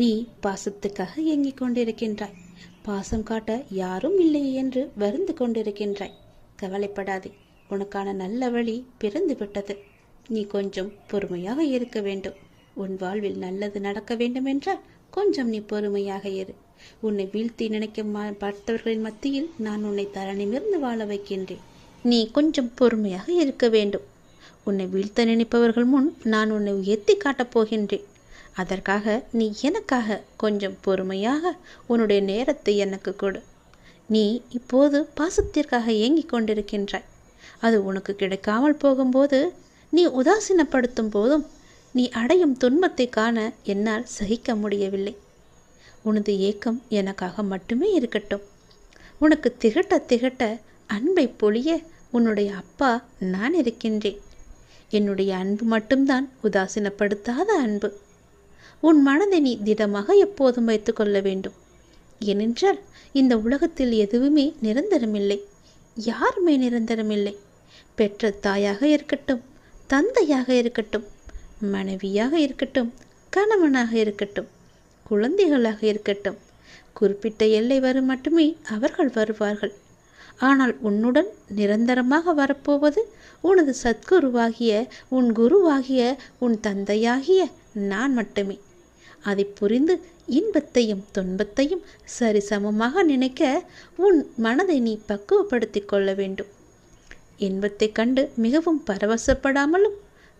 நீ பாசத்துக்காக ஏங்கிக் கொண்டிருக்கின்றாய். பாசம் காட்ட யாரும் இல்லை என்று வருந்து கொண்டிருக்கின்றாய். கவலைப்படாதே உனக்கான நல்ல வழி பிறந்து விட்டது. நீ கொஞ்சம் பொறுமையாக இருக்க வேண்டும். உன் வாழ்வில் நல்லது நடக்க வேண்டுமென்றால் கொஞ்சம் நீ பொறுமையாக இரு. உன்னை வீழ்த்தி நினைக்க மா- பார்த்தவர்களின் மத்தியில் நான் உன்னை தர நிமிர்ந்து வாழ வைக்கின்றேன். நீ கொஞ்சம் பொறுமையாக இருக்க வேண்டும். உன்னை வீழ்த்த நினைப்பவர்கள் முன் நான் உன்னை உயர்த்தி காட்டப் போகின்றேன். அதற்காக நீ எனக்காக கொஞ்சம் பொறுமையாக உன்னுடைய நேரத்தை எனக்கு கொடு. நீ இப்போது பாசத்திற்காக ஏங்கிக் கொண்டிருக்கின்றாய். அது உனக்கு கிடைக்காமல் போகும்போது நீ உதாசீனப்படுத்தும் போதும் நீ அடையும் துன்பத்தை காண என்னால் சகிக்க முடியவில்லை. உனது ஏக்கம் எனக்காக மட்டுமே இருக்கட்டும். உனக்கு திகட்ட திகட்ட அன்பை பொழிய உன்னுடைய அப்பா நான் இருக்கின்றேன். என்னுடைய அன்பு மட்டும்தான் உதாசீனப்படுத்தாத அன்பு. உன் மனதை நீ திடமாக எப்போதும் வைத்துக்கொள்ள வேண்டும். ஏனென்றால் இந்த உலகத்தில் எதுவுமே நிரந்தரமில்லை. யாருமே நிரந்தரமில்லை. பெற்ற தாயாக இருக்கட்டும் தந்தையாக இருக்கட்டும் மனைவியாக இருக்கட்டும் கணவனாக இருக்கட்டும் குழந்தைகளாக இருக்கட்டும் குறிப்பிட்ட எல்லை வரும் மட்டுமே அவர்கள் வருவார்கள். ஆனால் உன்னுடன் நிரந்தரமாக வரப்போவது உனது சத்குருவாகிய உன் குருவாகிய உன் தந்தையாகிய நான் மட்டுமே. அதை புரிந்து இன்பத்தையும் துன்பத்தையும் சரிசமமாக நினைக்க உன் மனதை நீ பக்குவப்படுத்திக் கொள்ள வேண்டும். இன்பத்தைக் கண்டு மிகவும் பரவசப்படாமலும்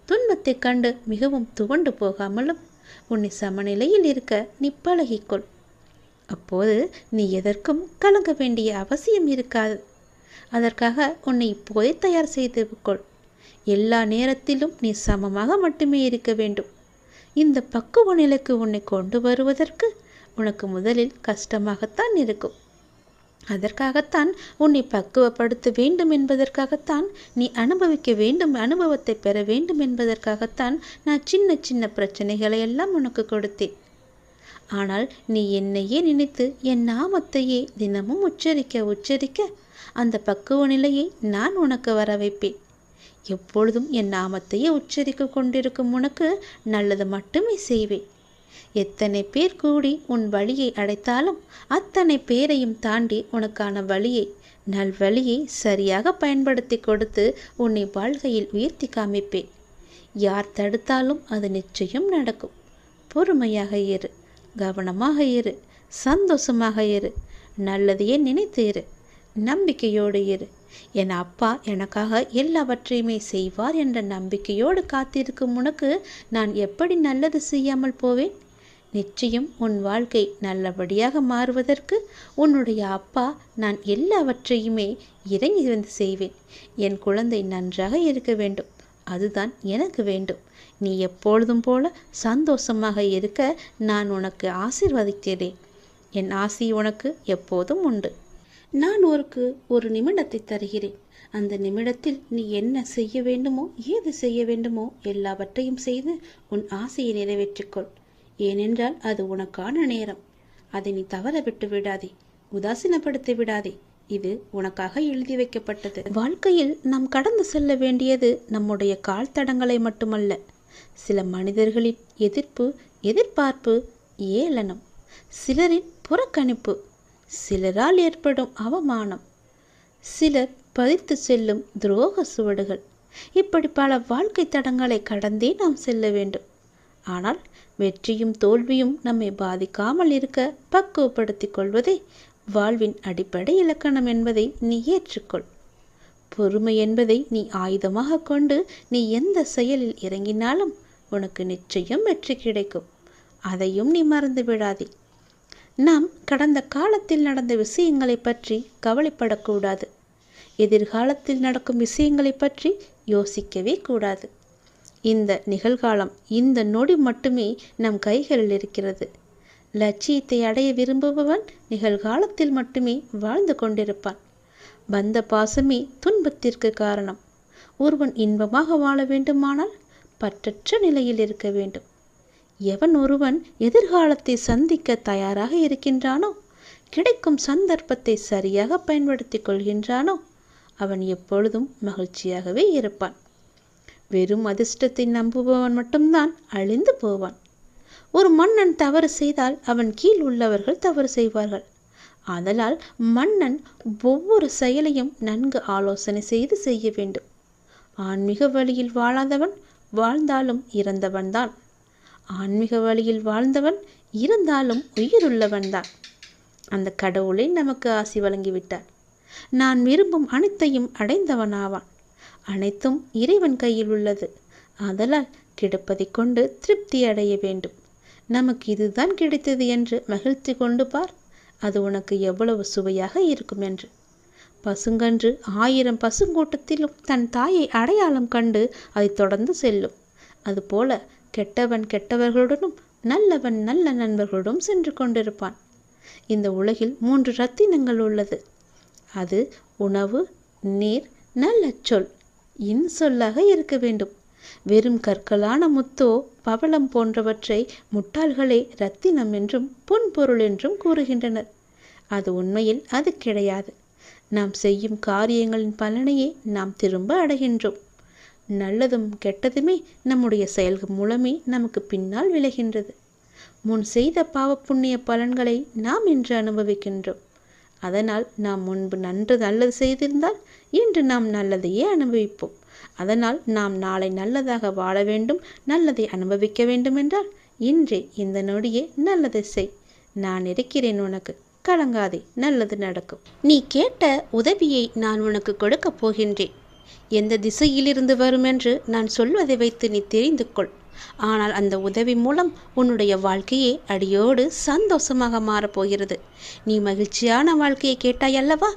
துன்பத்தைக் கண்டு மிகவும் துவண்டு போகாமலும் உன்னை சமநிலையில் இருக்க நீ பழகிக்கொள். அப்போது நீ எதற்கும் கலங்க வேண்டிய அவசியம் இருக்காது. அதற்காக உன்னை இப்போதே தயார் செய்து கொள். எல்லா நேரத்திலும் நீ சமமாக மட்டுமே இருக்க வேண்டும். இந்த பக்குவ நிலைக்கு உன்னை கொண்டு வருவதற்கு உனக்கு முதலில் கஷ்டமாகத்தான் இருக்கும். அதற்காகத்தான் உன்னை பக்குவப்படுத்த வேண்டும் என்பதற்காகத்தான் நீ அனுபவிக்க வேண்டும் அனுபவத்தை பெற வேண்டும் என்பதற்காகத்தான் நான் சின்ன சின்ன பிரச்சனைகளை எல்லாம் உனக்கு கொடுத்தேன். ஆனால் நீ என்னையே நினைத்து என் நாமத்தையே தினமும் உச்சரிக்க உச்சரிக்க அந்த பக்குவ நிலையை நான் உனக்கு வர வைப்பேன் எப்பொழுதும் என் நாமத்தையே உச்சரிக்க கொண்டிருக்கும் உனக்கு நல்லது மட்டுமே செய்வேன். எத்தனை பேர் கூடி உன் வழியை அடைத்தாலும் அத்தனை பேரையும் தாண்டி உனக்கான வழியை நல்வழியை சரியாக பயன்படுத்தி கொடுத்து உன்னை வாழ்க்கையில் உயர்த்தி காமிப்பேன். யார் தடுத்தாலும் அது நிச்சயம் நடக்கும். பொறுமையாக இரு கவனமாக இரு சந்தோஷமாக இரு நல்லதையே நினைத்து இரு. நம்பிக்கையோடு இரு. என் அப்பா எனக்காக எல்லாவற்றையுமே செய்வார் என்ற நம்பிக்கையோடு காத்திருக்கும் உனக்கு நான் எப்படி நல்லது செய்யாமல் போவேன்? நிச்சயம் உன் வாழ்க்கை நல்லபடியாக மாறுவதற்கு உன்னுடைய அப்பா நான் எல்லாவற்றையுமே இறங்கி வந்து செய்வேன். என் குழந்தை நன்றாக இருக்க வேண்டும். அதுதான் எனக்கு வேண்டும். நீ எப்பொழுதும் போல சந்தோஷமாக இருக்க நான் உனக்கு ஆசீர்வதிக்கிறேன். என் ஆசி உனக்கு எப்போதும் உண்டு. நான் ஒருக்கு ஒரு நிமிடத்தை தருகிறேன். அந்த நிமிடத்தில் நீ என்ன செய்ய வேண்டுமோ ஏது செய்ய வேண்டுமோ எல்லாவற்றையும் செய்து உன் ஆசையை நிறைவேற்றிக்கொள். ஏனென்றால் அது உனக்கான நேரம். அதை நீ தவற விட்டு விடாதே உதாசீனப்படுத்தி விடாதே. இது உனக்காக எழுதி வைக்கப்பட்டது. வாழ்க்கையில் நாம் கடந்து செல்ல வேண்டியது நம்முடைய கால் தடங்களை மட்டுமல்ல சில மனிதர்களின் எதிர்ப்பு எதிர்பார்ப்பு ஏளனம் சிலரின் புறக்கணிப்பு சிலரால் ஏற்படும் அவமானம். சிலர் பதித்து செல்லும் துரோக சுவடுகள். இப்படி பல வாழ்க்கை தடங்களை கடந்தே நாம் செல்ல வேண்டும். ஆனால் வெற்றியும் தோல்வியும் நம்மை பாதிக்காமல் இருக்க பக்குவப்படுத்திக் கொள்வதே வாழ்வின் அடிப்படை இலக்கணம் என்பதை நீ ஏற்றுக்கொள். பொறுமை என்பதை நீ ஆயுதமாக கொண்டு நீ எந்த செயலில் இறங்கினாலும் உனக்கு நிச்சயம் வெற்றி கிடைக்கும். அதையும் நீ மறந்து விடாதே. நாம் கடந்த காலத்தில் நடந்த விஷயங்களை பற்றி கவலைப்படக்கூடாது. எதிர்காலத்தில் நடக்கும் விஷயங்களை பற்றி யோசிக்கவே கூடாது. இந்த நிகழ்காலம் இந்த நொடி மட்டுமே நம் கைகளில் இருக்கிறது. லட்சியத்தை அடைய விரும்புபவன் நிகழ்காலத்தில் மட்டுமே வாழ்ந்து கொண்டிருப்பான். வந்த பாசமே துன்பத்திற்கு காரணம். ஒருவன் இன்பமாக வாழ வேண்டுமானால் பற்றற்ற நிலையில் இருக்க வேண்டும். எவன் ஒருவன் எதிர்காலத்தை சந்திக்க தயாராக இருக்கின்றானோ? கிடைக்கும் சந்தர்ப்பத்தை சரியாக பயன்படுத்தி கொள்கின்றானோ? அவன் எப்பொழுதும் மகிழ்ச்சியாகவே இருப்பான். வெறும் அதிர்ஷ்டத்தை நம்புபவன் மட்டும்தான் அழிந்து போவான். ஒரு மன்னன் தவறு செய்தால் அவன் கீழ் உள்ளவர்கள் தவறு செய்வார்கள். ஆதலால் மன்னன் ஒவ்வொரு செயலையும் நன்கு ஆலோசனை செய்து செய்ய வேண்டும். ஆன்மீக வழியில் வாழாதவன் வாழ்ந்தாலும் இறந்தவன்தான். ஆன்மீக வழியில் வாழ்ந்தவன் இருந்தாலும் உயிருள்ளவன்தான் அந்த கடவுளை நமக்கு ஆசி வழங்கிவிட்டார். நான் விரும்பும் அனைத்தையும் அடைந்தவனாவான். அனைத்தும் இறைவன் கையில் உள்ளது. ஆதலால் கிடப்பதை கொண்டு திருப்தி அடைய வேண்டும். நமக்கு இதுதான் கிடைத்தது என்று மகிழ்ச்சி கொண்டு பார். அது உனக்கு எவ்வளவு சுவையாக இருக்கும் என்று. பசுங்கன்று ஆயிரம் பசுங்கூட்டத்திலும் தன் தாயை அடையாளம் கண்டு அதை தொடர்ந்து செல்லும். அதுபோல கெட்டவன் கெட்டவர்களுடனும் நல்லவன் நல்ல நண்பர்களுடன் சென்று கொண்டிருப்பான். இந்த உலகில் மூன்று ரத்தினங்கள் உள்ளது. அது உணவு நீர் நல்ல சொல் இன்சொல்லாக இருக்க வேண்டும். வெறும் கற்களான முத்தோ பவளம் போன்றவற்றை முட்டாள்களே ரத்தினம் என்றும் பொன்பொருள் என்றும் கூறுகின்றனர். அது உண்மையில் அது கிடையாது. நாம் செய்யும் காரியங்களின் பலனையே நாம் திரும்ப அடைகின்றோம். நல்லதும் கெட்டதுமே நம்முடைய செயல்கள் மூலமே நமக்கு பின்னால் விளைகின்றது. முன் செய்த பாவ புண்ணிய பலன்களை நாம் இன்று அனுபவிக்கின்றோம். அதனால் நாம் முன்பு நன்று நல்லது செய்திருந்தால் இன்று நாம் நல்லதையே அனுபவிப்போம். அதனால் நாம் நாளை நல்லதாக வாழ வேண்டும் நல்லதை அனுபவிக்க வேண்டும் என்றால் இன்றே இந்த நொடியே நல்லதை செய். நான் இருக்கிறேன் உனக்கு கலங்காதே நல்லது நடக்கும். நீ கேட்ட உதவியை நான் உனக்கு கொடுக்கப் போகின்றேன். எந்த திசையிலிருந்து வரும் என்று நான் சொல்வதை வைத்து நீ தெரிந்து கொள். ஆனால் அந்த உதவி மூலம் உன்னுடைய வாழ்க்கையே அடியோடு சந்தோஷமாக மாறப்போகிறது. நீ மகிழ்ச்சியான வாழ்க்கையை கேட்டாய் அல்லவா?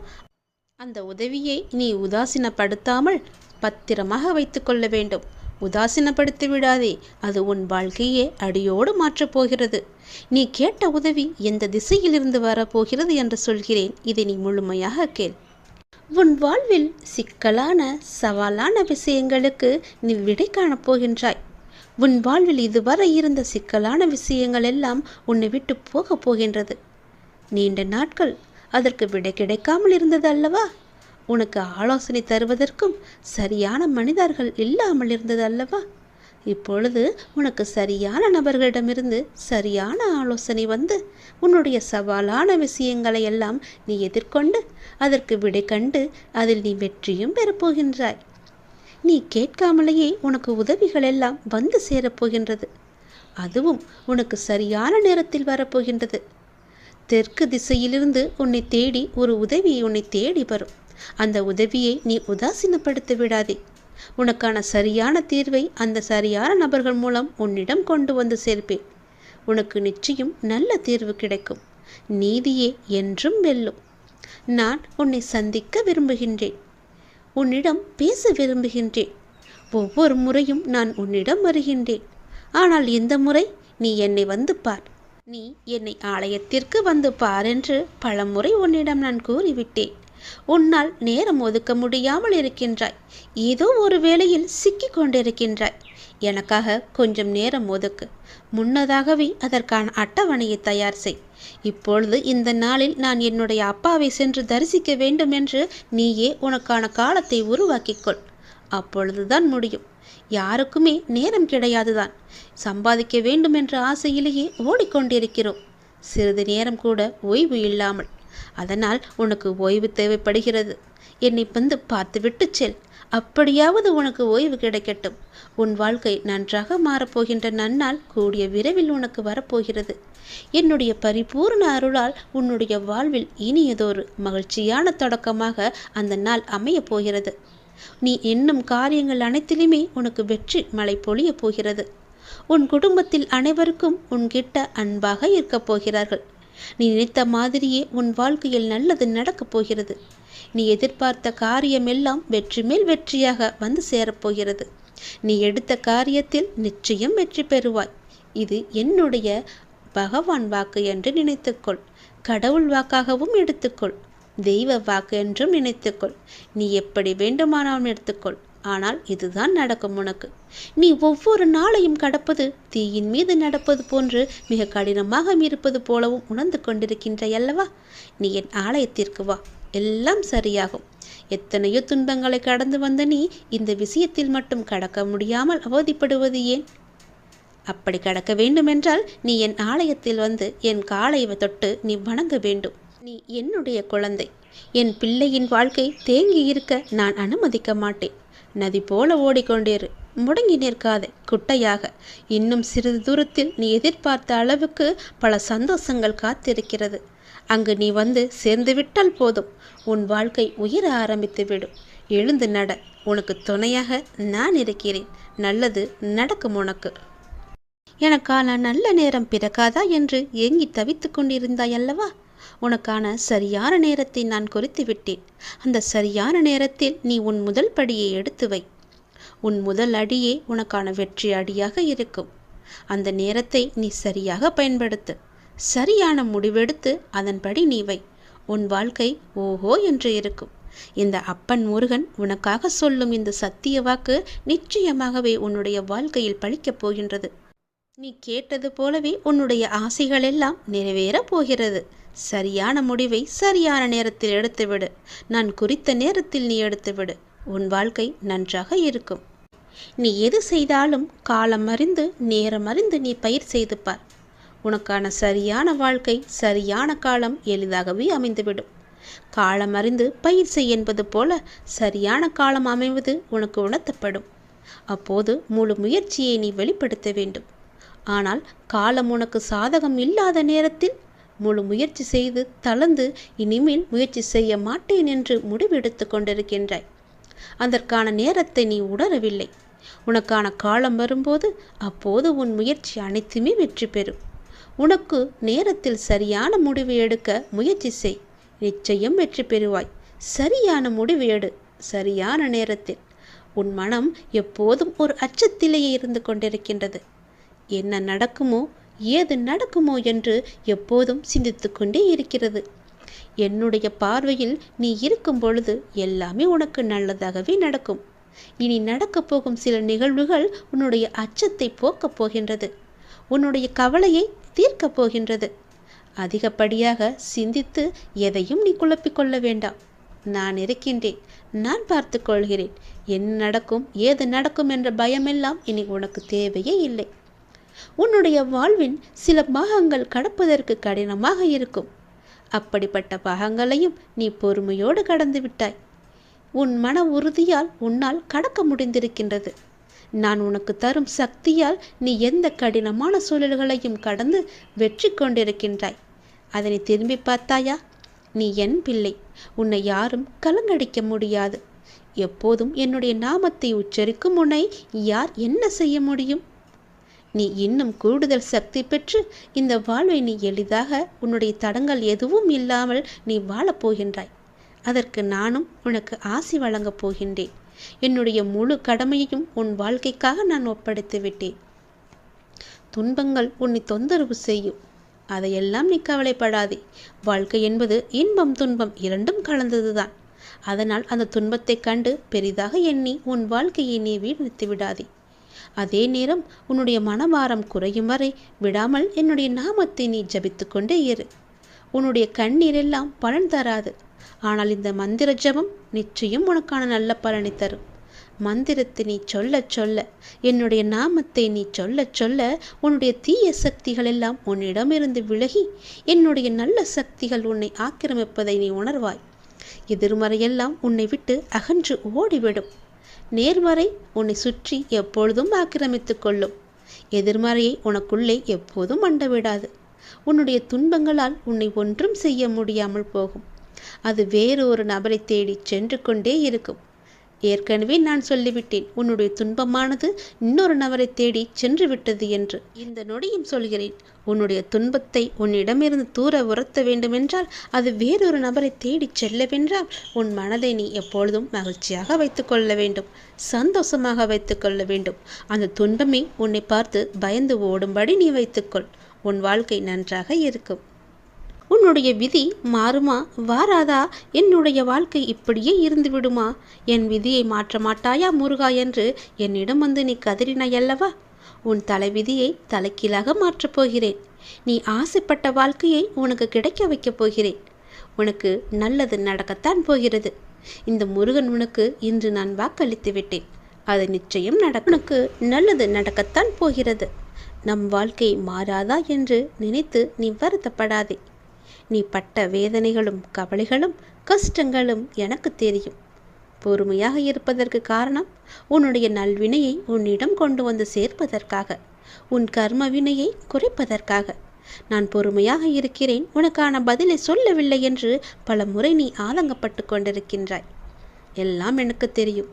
அந்த உதவியை நீ உதாசீனப்படுத்தாமல் பத்திரமாக வைத்துக்கொள்ள வேண்டும். உதாசீனப்படுத்தி விடாதே அது உன் வாழ்க்கையே அடியோடு மாற்றப் போகிறது நீ கேட்ட உதவி எந்த திசையிலிருந்து வரப்போகிறது என்று சொல்கிறேன். இதை நீ முழுமையாக கேள். உன் வாழ்வில் சிக்கலான சவாலான விஷயங்களுக்கு நீ விடை காணப் போகின்றாய் உன் வாழ்வில் இதுவரை இருந்த சிக்கலான விஷயங்கள் எல்லாம் உன்னை விட்டு போகப் போகின்றது. நீண்ட நாட்கள் அதற்கு விடை கிடைக்காமல் இருந்தது அல்லவா? உனக்கு ஆலோசனை தருவதற்கும் சரியான மனிதர்கள் இல்லாமல் இருந்தது அல்லவா? இப்பொழுது உனக்கு சரியான நபர்களிடமிருந்து சரியான ஆலோசனை வந்து உன்னுடைய சவாலான விஷயங்களை எல்லாம் நீ எதிர்கொண்டு அதற்கு விடை கண்டு அதில் நீ வெற்றியும் பெறப்போகின்றாய். நீ கேட்காமலேயே உனக்கு உதவிகள் எல்லாம் வந்து சேரப்போகின்றது. அதுவும் உனக்கு சரியான நேரத்தில் வரப்போகின்றது. தெற்கு திசையிலிருந்து உன்னை தேடி ஒரு உதவி உன்னை தேடி வரும். அந்த உதவியை நீ உதாசீனப்படுத்த விடாதே. உனக்கான சரியான தீர்வை அந்த சரியான நபர்கள் மூலம் உன்னிடம் கொண்டு வந்து சேர்ப்பேன். உனக்கு நிச்சயம் நல்ல தீர்வு கிடைக்கும். நீதியே என்றும் வெல்லும். நான் உன்னை சந்திக்க விரும்புகின்றேன். உன்னிடம் பேச விரும்புகின்றேன். ஒவ்வொரு முறையும் நான் உன்னிடம் வருகின்றேன். ஆனால் இந்த முறை நீ என்னை வந்து பார். நீ என்னை ஆலயத்திற்கு வந்து பார் என்று பலமுறை உன்னிடம் நான் கூறிவிட்டேன். உன்னால் நேரம் ஒதுக்க முடியாமல் இருக்கின்றாய். ஏதோ ஒரு வேளையில் சிக்கிக் கொண்டிருக்கின்றாய். எனக்காக கொஞ்சம் நேரம் ஒதுக்கு. முன்னதாகவே அதற்கான அட்டவணையை தயார் செய். இப்பொழுது இந்த நாளில் நான் என்னுடைய அப்பாவை சென்று தரிசிக்க வேண்டும் என்று நீயே உனக்கான காலத்தை உருவாக்கிக்கொள். அப்பொழுதுதான் முடியும். யாருக்குமே நேரம் கிடையாதுதான். சம்பாதிக்க வேண்டும் என்ற ஆசையிலேயே ஓடிக்கொண்டிருக்கிறோம். சிறிது நேரம் கூட ஓய்வு இல்லாமல். அதனால் உனக்கு ஓய்வு தேவைப்படுகிறது. என்னை வந்து பார்த்துவிட்டு செல். அப்படியாவது உனக்கு ஓய்வு கிடைக்கட்டும். உன் வாழ்க்கை நன்றாக மாறப்போகின்ற நன்னால் கூடிய விரைவில் உனக்கு வரப்போகிறது. என்னுடைய பரிபூர்ண அருளால் உன்னுடைய வாழ்வில் இனியதொரு மகிழ்ச்சியான தொடக்கமாக அந்த நாள் அமையப் போகிறது. நீ என்னும் காரியங்கள் அனைத்திலுமே உனக்கு வெற்றி மழை பொழியப் போகிறது. உன் குடும்பத்தில் அனைவருக்கும் உன்கிட்ட அன்பாக இருக்கப் போகிறார்கள். நீ நினைத்த மாதிரியே உன் வாழ்க்கையில் நல்லது நடக்கப் போகிறது. நீ எதிர்பார்த்த காரியமெல்லாம் வெற்றி மேல் வெற்றியாக வந்து சேரப்போகிறது நீ எடுத்த காரியத்தில் நிச்சயம் வெற்றி பெறுவாய். இது என்னுடைய பகவான் வாக்கு என்று நினைத்துக்கொள். கடவுள் வாக்காகவும் எடுத்துக்கொள். தெய்வ வாக்கு என்றும் நினைத்துக்கொள். நீ எப்படி வேண்டுமானாலும் எடுத்துக்கொள். ஆனால் இதுதான் நடக்கும் உனக்கு. நீ ஒவ்வொரு நாளையும் கடப்பது தீயின் மீது நடப்பது போன்று மிக கடினமாக இருப்பது போலவும் உணர்ந்து கொண்டிருக்கின்றையல்லவா நீ என் ஆலயத்திற்கு வா. எல்லாம் சரியாகும். எத்தனையோ துன்பங்களை கடந்து வந்த நீ இந்த விஷயத்தில் மட்டும் கடக்க முடியாமல் அவதிப்படுவது ஏன்? அப்படி கடக்க வேண்டுமென்றால் நீ என் ஆலயத்தில் வந்து என் காலை தொட்டு நீ வணங்க வேண்டும். நீ என்னுடைய குழந்தை. என் பிள்ளையின் வாழ்க்கை தேங்கி இருக்க நான் அனுமதிக்க மாட்டேன். நதி போல ஓடிக்கொண்டிரு. முடங்கி நிற்காதே குட்டையாக. இன்னும் சிறிது தூரத்தில் நீ எதிர்பார்த்த அளவுக்கு பல சந்தோஷங்கள் காத்திருக்கிறது. அங்கு நீ வந்து சேர்ந்து விட்டால் போதும். உன் வாழ்க்கை உயர ஆரம்பித்து விடும். எழுந்து நட. உனக்கு துணையாக நான் இருக்கிறேன். நல்லது நடக்கும் உனக்கு. எனக்கான நல்ல நேரம் பிறக்காதா என்று ஏங்கி தவித்துக் கொண்டிருந்தாய் அல்லவா? உனக்கான சரியான நேரத்தை நான் குறித்து விட்டேன். அந்த சரியான நேரத்தில் நீ உன் முதல் படியை எடுத்து வை. உன் முதல் அடியே உனக்கான வெற்றி அடியாக இருக்கும். அந்த நேரத்தை நீ சரியாக பயன்படுத்து. சரியான முடிவெடுத்து அதன்படி நீ வை. உன் வாழ்க்கை ஓஹோ என்று இருக்கும். இந்த அப்பன் முருகன் உனக்காக சொல்லும் இந்த சத்திய வாக்கு நிச்சயமாகவே உன்னுடைய வாழ்க்கையில் பழிக்கப் போகின்றது. நீ கேட்டது போலவே உன்னுடைய ஆசைகள் எல்லாம் நிறைவேறப் போகிறது. சரியான முடிவை சரியான நேரத்தில் எடுத்துவிடு. நான் குறித்த நேரத்தில் நீ எடுத்துவிடு. உன் வாழ்க்கை நன்றாக இருக்கும். நீ எது செய்தாலும் காலம் அறிந்து நேரம் அறிந்து நீ பயிர் செய்து பார். உனக்கான சரியான வாழ்க்கை சரியான காலம் எளிதாகவே அமைந்துவிடும். காலம் அறிந்து பயிர் செய் என்பது போல சரியான காலம் அமைவது உனக்கு உணர்த்தப்படும். அப்போது முழு முயற்சியை நீ வெளிப்படுத்த வேண்டும். ஆனால் காலம் உனக்கு சாதகம் இல்லாத நேரத்தில் முழு முயற்சி செய்து தளர்ந்து இனிமேல் முயற்சி செய்ய மாட்டேன் என்று முடிவெடுத்து கொண்டிருக்கின்றாய். அதற்கான நேரத்தை நீ உணரவில்லை. உனக்கான காலம் வரும்போது அப்போது உன் முயற்சி அனைத்துமே வெற்றி பெறும். உனக்கு நேரத்தில் சரியான முடிவு எடுக்க முயற்சி செய். நிச்சயம் வெற்றி பெறுவாய். சரியான முடிவு எடு. சரியான நேரத்தில். உன் மனம் எப்போதும் ஒரு அச்சத்திலேயே இருந்து கொண்டிருக்கின்றது. என்ன நடக்குமோ ஏது நடக்குமோ என்று எப்போதும் சிந்தித்து கொண்டே இருக்கிறது. என்னுடைய பார்வையில் நீ இருக்கும் பொழுது எல்லாமே உனக்கு நல்லதாகவே நடக்கும். இனி நடக்கப் போகும் சில நிகழ்வுகள் உன்னுடைய அச்சத்தை போக்கப் போகின்றது. உன்னுடைய கவலையை தீர்க்கப் போகின்றது. அதிகப்படியாக சிந்தித்து எதையும் நீ குழப்பிக்கொள்ள வேண்டாம். நான் இருக்கின்றேன். நான் பார்த்து கொள்கிறேன். என்ன நடக்கும் ஏது நடக்கும் என்ற பயமெல்லாம் இனி உனக்கு தேவையே இல்லை. உன்னுடைய வாழ்வின் சில பாகங்கள் கடப்பதற்கு கடினமாக இருக்கும். அப்படிப்பட்ட பாகங்களையும் நீ பொறுமையோடு கடந்து விட்டாய். உன் மன உறுதியால் உன்னால் கடக்க முடிந்திருக்கின்றது. நான் உனக்கு தரும் சக்தியால் நீ எந்த கடினமான சூழல்களையும் கடந்து வெற்றி கொண்டிருக்கின்றாய். அதனை திரும்பி பார்த்தாயா? நீ என் பிள்ளை. உன்னை யாரும் கலங்கடிக்க முடியாது. எப்போதும் என்னுடைய நாமத்தை உச்சரிக்கும் உன்னை யார் என்ன செய்ய முடியும்? நீ இன்னும் கூடுதல் சக்தி பெற்று இந்த வாழ்வை நீ எளிதாக உன்னுடைய தடங்கள் எதுவும் இல்லாமல் நீ வாழப்போகின்றாய் அதற்கு நானும் உனக்கு ஆசி வழங்கப் போகின்றேன். என்னுடைய முழு கடமையையும் உன் வாழ்க்கைக்காக நான் ஒப்படைத்து விட்டேன். துன்பங்கள் உன்னை தொந்தரவு செய்யும். அதையெல்லாம் நீ கவலைப்படாதே. வாழ்க்கை என்பது இன்பம் துன்பம் இரண்டும் கலந்ததுதான். அதனால் அந்த துன்பத்தைக் கண்டு பெரிதாக எண்ணி உன் வாழ்க்கையை நீ வீழ்த்து விடாதே. அதே நேரம் உன்னுடைய மனபாரம் குறையும் வரை விடாமல் என்னுடைய நாமத்தை நீ ஜபித்து கொண்டே இரு. உன்னுடைய கண்ணீர் எல்லாம் பலன் தராது. ஆனால் இந்த மந்திர ஜபம் நிச்சயம் உனக்கான நல்ல பலனை தரும். மந்திரத்தை நீ சொல்ல சொல்ல என்னுடைய நாமத்தை நீ சொல்ல சொல்ல உன்னுடைய தீய சக்திகள் எல்லாம் உன்னிடமிருந்து விலகி என்னுடைய நல்ல சக்திகள் உன்னை ஆக்கிரமிப்பதை நீ உணர்வாய். எதிர்மறையெல்லாம் உன்னை விட்டு அகன்று ஓடிவிடும். நேர்மறை உன்னை சுற்றி எப்பொழுதும் ஆக்கிரமித்து கொள்ளும். எதிர்மறையை உனக்குள்ளே எப்போதும் அண்டவிடாது உன்னுடைய துன்பங்களால் உன்னை ஒன்றும் செய்ய முடியாமல் போகும். அது வேறு ஒரு நபரை தேடி சென்று கொண்டே இருக்கும். ஏற்கனவே நான் சொல்லிவிட்டேன். உன்னுடைய துன்பமானது இன்னொரு நபரை தேடி சென்று விட்டது என்று. இந்த நொடியும் சொல்கிறேன். உன்னுடைய துன்பத்தை உன்னிடமிருந்து தூர உரத்த வேண்டுமென்றால் அது வேறொரு நபரை தேடி செல்லவென்றால் உன் மனதை நீ எப்பொழுதும் மகிழ்ச்சியாக வைத்துக்கொள்ள வேண்டும். சந்தோஷமாக வைத்துக்கொள்ள வேண்டும். அந்த துன்பமே உன்னை பார்த்து பயந்து ஓடும்படி நீ வைத்துக்கொள் உன் வாழ்க்கை நன்றாக இருக்கும். உன்னுடைய விதி மாறுமா வாராதா? என்னுடைய வாழ்க்கை இப்படியே இருந்து விடுமா என் விதியை மாற்ற மாட்டாயா முருகா என்று என்னிடம் வந்து நீ கதறினாயல்லவா உன் தலைவிதியை தலைக்கீழாக மாற்றப் போகிறேன். நீ ஆசைப்பட்ட வாழ்க்கையை உனக்கு கிடைக்க வைக்கப் போகிறேன். உனக்கு நல்லது நடக்கத்தான் போகிறது. இந்த முருகன் உனக்கு இன்று நான் வாக்களித்து விட்டேன். அது நிச்சயம் நடக்க உனக்கு நல்லது நடக்கத்தான் போகிறது. நம் வாழ்க்கை மாறாதா என்று நினைத்து நீ வருத்தப்படாதே. நீ பட்ட வேதனைகளும் கவலைகளும் கஷ்டங்களும் எனக்கு தெரியும். பொறுமையாக இருப்பதற்கு காரணம் உன்னுடைய நல்வினையை உன்னிடம் கொண்டு வந்து சேர்ப்பதற்காக உன் கர்ம வினையை குறைப்பதற்காக. நான் பொறுமையாக இருக்கிறேன் உனக்கான பதிலை சொல்லவில்லை என்று பல முறை நீ ஆதங்கப்பட்டு கொண்டிருக்கின்றாய். எல்லாம் எனக்கு தெரியும்.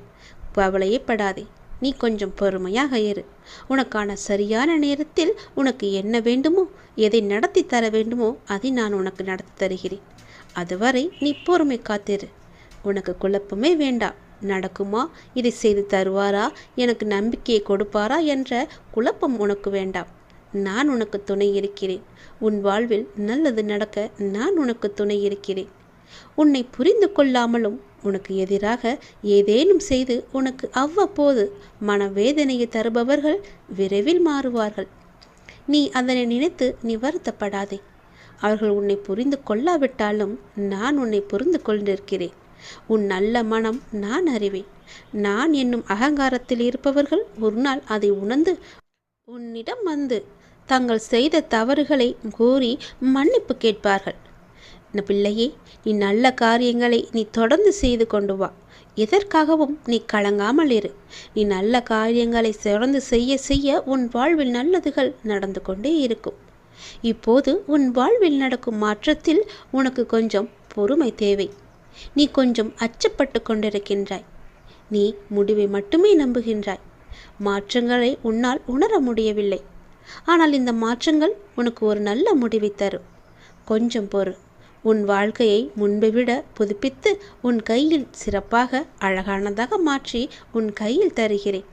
கவலையே படாதே நீ கொஞ்சம் பொறுமையாக இரு. உனக்கான சரியான நேரத்தில் உனக்கு என்ன வேண்டுமோ எதை நடத்தி தர வேண்டுமோ அதை நான் உனக்கு நடத்தி தருகிறேன். அதுவரை நீ பொறுமை காத்திரு. உனக்கு குழப்பமே வேண்டாம் நடக்குமா? இதை செய்து தருவாரா? எனக்கு நம்பிக்கையை கொடுப்பாரா? என்ற குழப்பம் உனக்கு வேண்டாம். நான் உனக்கு துணை இருக்கிறேன். உன் வாழ்வில் நல்லது நடக்க நான் உனக்கு துணை இருக்கிறேன். உன்னை புரிந்து கொள்ளாமலும் உனக்கு எதிராக ஏதேனும் செய்து உனக்கு அவ்வப்போது மனவேதனையை தருபவர்கள் விரைவில் மாறுவார்கள். நீ அதனை நினைத்து நீ வருத்தப்படாதே அவர்கள் உன்னை புரிந்து கொள்ளாவிட்டாலும் நான் உன்னை புரிந்து கொண்டிருக்கிறேன் உன் நல்ல மனம் நான் அறிவேன். நான் என்னும் அகங்காரத்தில் இருப்பவர்கள் ஒரு நாள் அதை உணர்ந்து உன்னிடம் வந்து தங்கள் செய்த தவறுகளை கூறி மன்னிப்பு கேட்பார்கள். இந்த பிள்ளையே நீ நல்ல காரியங்களை நீ தொடர்ந்து செய்து கொண்டு வா. எதற்காகவும் நீ கலங்காமல் இரு. நீ நல்ல காரியங்களை தொடர்ந்து செய்ய செய்ய உன் வாழ்வில் நல்லதுகள் நடந்து கொண்டே இருக்கும். இப்போது உன் வாழ்வில் நடக்கும் மாற்றத்தில் உனக்கு கொஞ்சம் பொறுமை தேவை. நீ கொஞ்சம் அச்சப்பட்டு கொண்டிருக்கின்றாய். நீ முடிவை மட்டுமே நம்புகின்றாய். மாற்றங்களை உன்னால் உணர முடியவில்லை. ஆனால் இந்த மாற்றங்கள் உனக்கு ஒரு நல்ல முடிவை தரும். கொஞ்சம் பொறு. உன் வாழ்க்கையை முன்பை விட புதுப்பித்து உன் கையில் சிறப்பாக அழகானதாக மாற்றி உன் கையில் தருகிறேன்.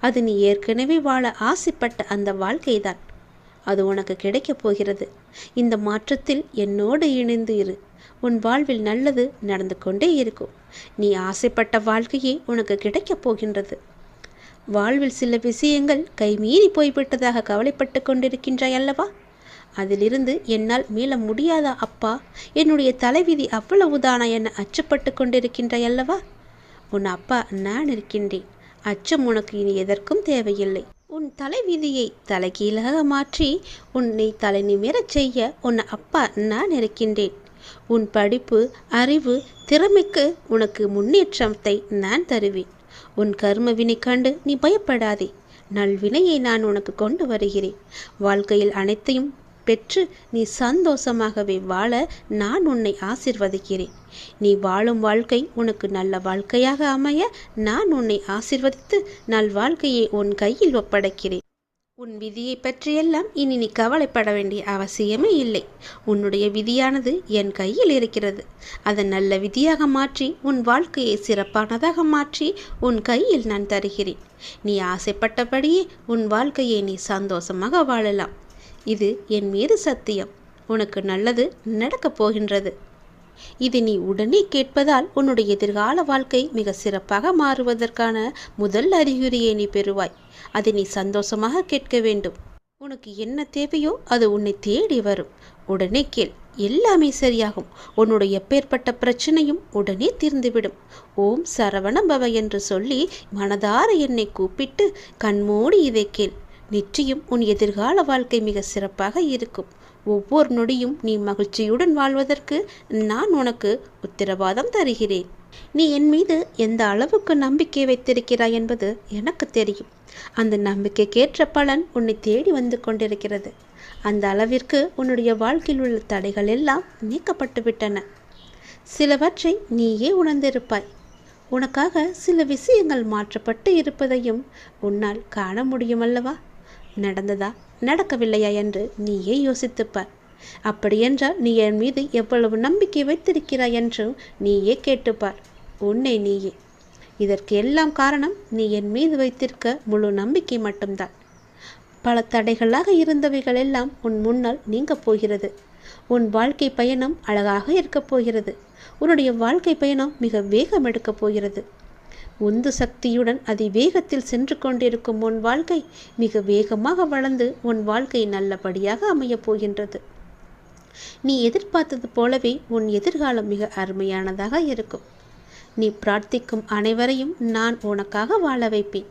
அது நீ ஏற்கனவே வாழ ஆசைப்பட்ட அந்த வாழ்க்கைதான். அது உனக்கு கிடைக்கப் போகிறது. இந்த மாற்றத்தில் என்னோடு இணைந்து இரு. உன் வாழ்வில் நல்லது நடந்து கொண்டே இருக்கும். நீ ஆசைப்பட்ட வாழ்க்கையே உனக்கு கிடைக்கப் போகின்றது. வாழ்வில் சில விஷயங்கள் கைமீறி போய்விட்டதாக கவலைப்பட்டு கொண்டிருக்கின்றாய் அல்லவா? அதிலிருந்து என்னால் மீள முடியாதா அப்பா? என்னுடைய தலைவிதி அவ்வளவுதானா என அச்சப்பட்டு கொண்டிருக்கின்றாய் அல்லவா? உன் அப்பா நான் இருக்கின்றேன். அச்சம் உனக்கு இனி எதற்கும் தேவையில்லை. உன் தலைவிதியை தலைகீழாக மாற்றி உன்னை தலை நிமிரச் செய்ய உன் அப்பா நான் இருக்கின்றேன். உன் படிப்பு அறிவு திறமைக்கு உனக்கு முன்னேற்றத்தை நான் தருவேன். உன் கர்மவினை கண்டு நீ பயப்படாதே. நல்வினையை நான் உனக்கு கொண்டு வருகிறேன். வாழ்க்கையில் அனைத்தையும் பெற்று நீ சந்தோஷமாகவே வாழ நான் உன்னை ஆசிர்வதிக்கிறேன். நீ வாழும் வாழ்க்கை உனக்கு நல்ல வாழ்க்கையாக அமைய நான் உன்னை ஆசிர்வதித்து நல் வாழ்க்கையை உன் கையில் ஒப்படைக்கிறேன். உன் விதியை பற்றியெல்லாம் இனி நீ கவலைப்பட வேண்டிய அவசியமே இல்லை. உன்னுடைய விதியானது என் கையில் இருக்கிறது. அதை நல்ல விதியாக மாற்றி உன் வாழ்க்கையை சிறப்பானதாக மாற்றி உன் கையில் நான் தருகிறேன். நீ ஆசைப்பட்டபடியே உன் வாழ்க்கையை நீ சந்தோஷமாக வாழலாம். இது என் மீது சத்தியம். உனக்கு நல்லது நடக்கப் போகின்றது. இது நீ உடனே கேட்பதால் உன்னுடைய எதிர்கால வாழ்க்கை மிக சிறப்பாக மாறுவதற்கான முதல் அறிகுறியை நீ பெறுவாய். அதை நீ சந்தோஷமாக கேட்க வேண்டும். உனக்கு என்ன தேவையோ அது உன்னை தேடி வரும். உடனே கேள். எல்லாமே சரியாகும். உன்னுடைய எப்பேற்பட்ட பிரச்சனையும் உடனே தீர்ந்துவிடும். ஓம் சரவண பவ என்று சொல்லி மனதார என்னை கூப்பிட்டு கண்மூடி இதை கேள். நிச்சயம் உன் எதிர்கால வாழ்க்கை மிக சிறப்பாக இருக்கும். ஒவ்வொரு நொடியும் நீ மகிழ்ச்சியுடன் வாழ்வதற்கு நான் உனக்கு உத்தரவாதம் தருகிறேன். நீ என் மீது எந்த அளவுக்கு நம்பிக்கை வைத்திருக்கிறாய் என்பது எனக்கு தெரியும். அந்த நம்பிக்கைக்கேற்ற பலன் உன்னை தேடி வந்து கொண்டிருக்கிறது. அந்த அளவிற்கு உன்னுடைய வாழ்க்கையில் உள்ள தடைகள் எல்லாம் நீக்கப்பட்டு விட்டன. சிலவற்றை நீயே உணர்ந்திருப்பாய். உனக்காக சில விஷயங்கள் மாற்றப்பட்டு இருப்பதையும் உன்னால் காண முடியுமல்லவா நடந்ததா? நடக்கவில்லையா என்று நீயே யோசித்துப்பார் அப்படியென்றால் நீ என் மீது எவ்வளவு நம்பிக்கை வைத்திருக்கிறாய் என்றும் நீயே கேட்டுப்பார். உன்னை நீயே. இதற்கு எல்லாம் காரணம் நீ என் மீது வைத்திருக்க முழு நம்பிக்கை மட்டும்தான். பல தடைகளாக இருந்தவைகள் எல்லாம் உன் முன்னால் நீங்கப் போகிறது. உன் வாழ்க்கை பயணம் அழகாக இருக்கப் போகிறது. உன்னுடைய வாழ்க்கை பயணம் மிக வேகம் எடுக்கப் போகிறது. உந்து சக்தியுடன் அதிவேகத்தில் சென்று கொண்டிருக்கும் உன் வாழ்க்கை மிக வேகமாக வளர்ந்து உன் வாழ்க்கை நல்லபடியாக அமையப் போகின்றது. நீ எதிர்பார்த்தது போலவே உன் எதிர்காலம் மிக அருமையானதாக இருக்கும். நீ பிரார்த்திக்கும் அனைவரையும் நான் உனக்காக வாழ வைப்பேன்.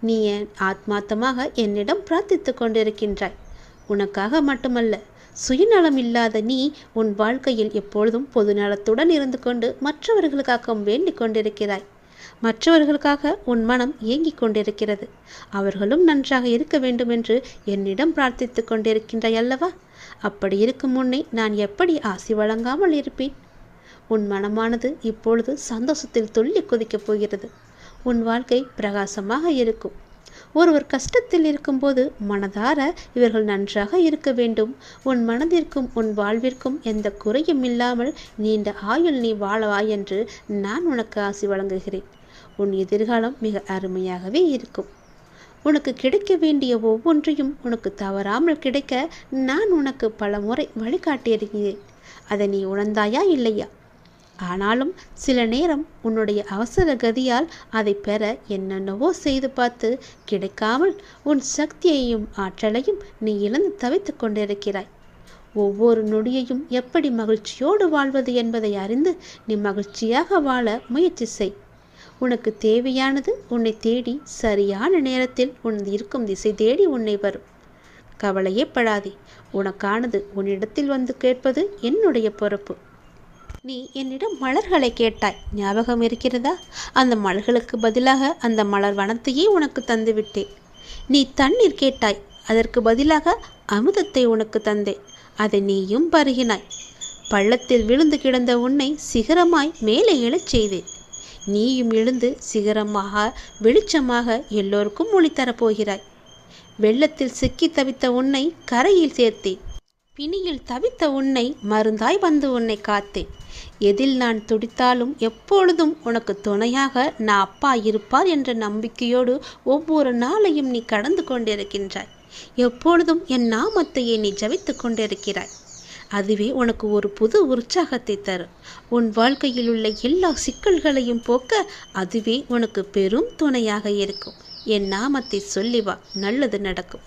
நீ என் ஆத்மார்த்தமாக என்னிடம் பிரார்த்தித்து கொண்டிருக்கின்றாய். உனக்காக மட்டுமல்ல சுயநலம் இல்லாத நீ உன் வாழ்க்கையில் எப்பொழுதும் பொதுநலத்துடன் இருந்து கொண்டு மற்றவர்களுக்காகவும் வேண்டிக் கொண்டிருக்கிறாய். மற்றவர்களுக்காக உன் மனம் ஏங்கிக் கொண்டிருக்கிறது. அவர்களும் நன்றாக இருக்க வேண்டும் என்று என்னிடம் பிரார்த்தித்து கொண்டிருக்கின்றாய் அல்லவா? அப்படி இருக்கும் முன்னே நான் எப்படி ஆசி வழங்காமல் இருப்பேன்? உன் மனமானது இப்பொழுது சந்தோஷத்தில் துள்ளி குதிக்கப் போகிறது. உன் வாழ்க்கை பிரகாசமாக இருக்கும். ஒருவர் கஷ்டத்தில் இருக்கும்போது மனதார இவர்கள் நன்றாக இருக்க வேண்டும். உன் மனதிற்கும் உன் வாழ்விற்கும் எந்த குறையும் இல்லாமல் நீண்ட ஆயுள் நீ வாழவா என்று நான் உனக்கு ஆசி வழங்குகிறேன். உன் எதிர்காலம் மிக அருமையாகவே இருக்கும். உனக்கு கிடைக்க வேண்டிய ஒவ்வொன்றையும் உனக்கு தவறாமல் கிடைக்க நான் உனக்கு பல முறை வழிகாட்டியிருக்கிறேன். அதை நீ உணர்ந்தாயா இல்லையா? ஆனாலும் சில நேரம் உன்னுடைய அவசர கதியால் அதை பெற என்னென்னவோ செய்து பார்த்து கிடைக்காமல் உன் சக்தியையும் ஆற்றலையும் நீ இழந்து தவித்துக் கொண்டிருக்கிறாய். ஒவ்வொரு நொடியையும் எப்படி மகிழ்ச்சியோடு வாழ்வது என்பதை அறிந்து நீ மகிழ்ச்சியாக வாழ முயற்சி செய். உனக்கு தேவையானது உன்னை தேடி சரியான நேரத்தில் உன் இருக்கும் திசை தேடி உன்னை வரும். கவலையே படாதே உனக்கானது உன்னிடத்தில் வந்து கேட்பது என்னுடைய பொறுப்பு. நீ என்னிடம் மலர்களை கேட்டாய். ஞாபகம் இருக்கிறதா? அந்த மலர்களுக்கு பதிலாக அந்த மலர் வனத்தையே உனக்கு தந்துவிட்டேன். நீ தண்ணீர் கேட்டாய். அதற்கு பதிலாக அமுதத்தை உனக்கு தந்தேன். அதை நீயும் பருகினாய். பள்ளத்தில் விழுந்து கிடந்த உன்னை சிகரமாய் மேலே எழச் செய்தேன். நீயும் எழுந்து சிகரமாக வெளிச்சமாக எல்லோருக்கும் ஒளி தரப்போகிறாய். வெள்ளத்தில் சிக்கி தவித்த உன்னை கரையில் சேர்த்தேன். பிணியில் தவித்த உன்னை மருந்தாய் வந்து உன்னை காத்தேன். எதில் நான் துடித்தாலும் எப்பொழுதும் உனக்கு துணையாக நான் அப்பா இருப்பார் என்ற நம்பிக்கையோடு ஒவ்வொரு நாளையும் நீ கடந்து கொண்டிருக்கின்றாய். எப்பொழுதும் என் நாமத்தையே நீ ஜபித்து கொண்டிருக்கிறாய். அதுவே உனக்கு ஒரு புது உற்சாகத்தை தரும். உன் வாழ்க்கையில் உள்ள எல்லா சிக்கல்களையும் போக்க அதுவே உனக்கு பெரும் துணையாக இருக்கும். என் நாமத்தை சொல்லி வா. நல்லது நடக்கும்.